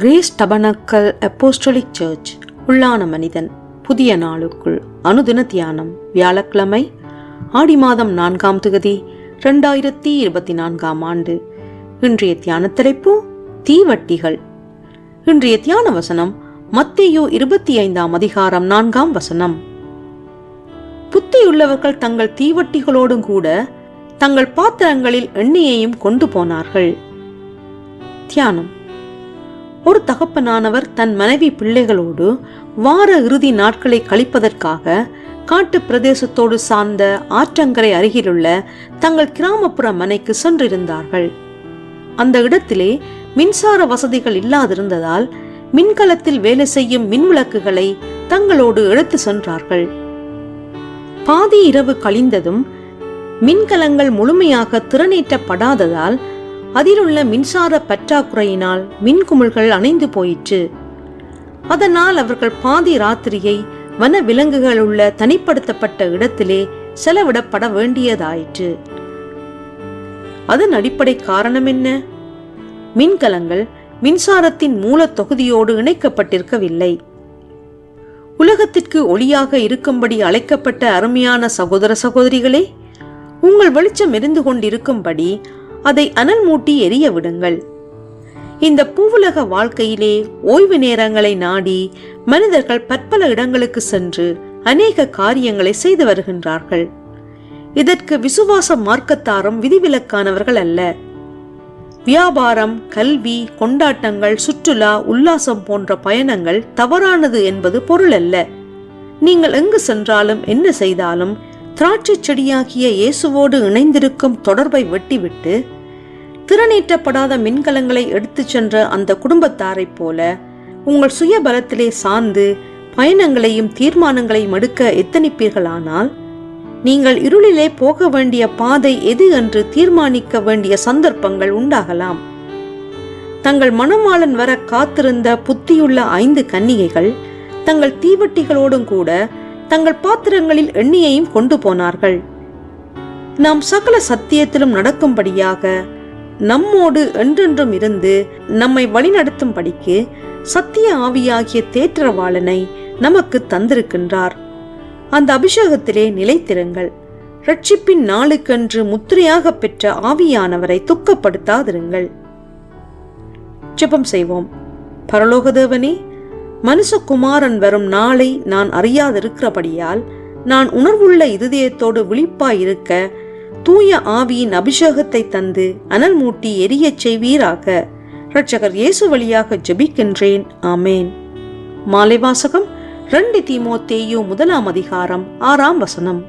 Grace tabernacle apostolic search உள்ளான மனிதன் புதிய நாளுக்குள் அனுதின தியானம் வியாழக்கிழமை ஆடி மாதம் நான்காம் தொகுதி ரெண்டாயிரத்தி இருபத்தி நான்காம் ஆண்டு. இன்றைய தியான தலைப்பு தீவட்டிகள். இன்றைய தியான வசனம் மத்தியோ இருபத்தி ஐந்தாம் அதிகாரம் நான்காம் வசனம். புத்தியுள்ளவர்கள் தங்கள் தீவட்டிகளோடும் கூட தங்கள் பாத்திரங்களில் எண்ணெயையும் கொண்டு போனார்கள். தியானம். ஒரு தகப்பனானவர் தன் மனைவி பிள்ளைகளோடு வார இறுதி நாட்களை கழிப்பதற்காக காட்டு பிரதேசத்தோடு சார்ந்த ஆற்றங்கரை அருகிலுள்ள தங்கள் கிராமப்புற மனைக்கு சென்றிருந்தார்கள். அந்த இடத்திலே மின்சார வசதிகள் இல்லாதிருந்ததால் மின்கலத்தில் வேலை செய்யும் மின்விளக்குகளை தங்களோடு எடுத்து சென்றார்கள். பாதி இரவு கழிந்ததும் மின்கலங்கள் முழுமையாக திறனேற்றப்படாததால் அதிலுள்ள மின்சார பற்றாக்குறையினால் மின்குமிழ்கள் அணைந்து போயிற்று. அதனால் அவர்கள் பாதி ராத்திரியை வன விலங்குகள் உள்ள தனிப்படுத்தப்பட்ட இடத்திலே செலவிடப்பட வேண்டியதாயிற்று. அதன் அடிப்படை காரணம் என்ன? மின்கலங்கள் மின்சாரத்தின் மூல தொகுதியோடு இணைக்கப்பட்டிருக்கவில்லை. உலகத்திற்கு ஒளியாக இருக்கும்படி அழைக்கப்பட்ட அருமையான சகோதர சகோதரிகளே உங்கள் வெளிச்சம் எரிந்து கொண்டிருக்கும்படி அதை அனல் மூட்டி எரிய விடுங்கள். இந்த பூவுலக வாழ்க்கையிலே ஓய்வு நேரங்களை நாடி மனிதர்கள் பற்பல இடங்களுக்கு சென்று அநேக காரியங்களை செய்து வருகின்றார்கள். இதற்கு விசுவாச மார்க்கத்தாரும் விதிவிலக்கானவர்கள் அல்ல. வியாபாரம் கல்வி கொண்டாட்டங்கள் சுற்றுலா உல்லாசம் போன்ற பயணங்கள் தவறானது என்பது பொருள் அல்ல. நீங்கள் எங்கு சென்றாலும் என்ன செய்தாலும் திராட்சை செடியாகிய இயேசுவோடு இணைந்திருக்கும் தொடர்பை வெட்டிவிட்டு திறனீட்டப்படாத மின்கலங்களை எடுத்துச் சென்ற அந்த குடும்பத்தாரைப் போல உங்கள் சுய பலத்திலே சார்ந்து பயணங்களையும் தீர்மானங்களையும் எடுக்க எத்தனிப்பீர்களானால் நீங்கள் இருளிலே போக வேண்டிய பாதை எது என்று தீர்மானிக்க வேண்டிய சந்தர்ப்பங்கள் உண்டாகலாம். தங்கள் மணமாளன் வர காத்திருந்த புத்தியுள்ள ஐந்து கன்னிகைகள் தங்கள் தீவட்டிகளோடும் கூட தங்கள் பாத்திரங்களில் எண்ணெயையும் கொண்டு போனார்கள். நாம் சகல சத்தியத்திலும் நடக்கும்படியாக நம்மோடு என்றென்றும் இருந்து நம்மை வழிநடத்தும்படிக்கு சத்திய ஆவியாகிய தேற்றவாளனை நமக்கு தந்திருக்கின்றார். அந்த அபிஷேகத்திலே நிலைத்திருங்கள். ரட்சிப்பின் நாளுக்கன்று முத்திரையாக பெற்ற ஆவியானவரை துக்கப்படுத்தாதிருங்கள். ஜெபம் செய்வோம். பரலோகதேவனே மனுஷகுமாரன் வரும் நாளை நான் அறியாதிருக்கிறபடியால் நான் உணர்வுள்ள இருதயத்தோடு விழிப்பாயிருக்க தூய ஆவியின் அபிஷேகத்தை தந்து அனல் மூட்டி எரியச் செய்வீராக. இரட்சகர் இயேசு வழியாக ஜெபிக்கின்றேன். ஆமேன். மாலை வாசகம் ரெண்டு தீமோத்தேயு முதலாம் அதிகாரம் ஆறாம் வசனம்.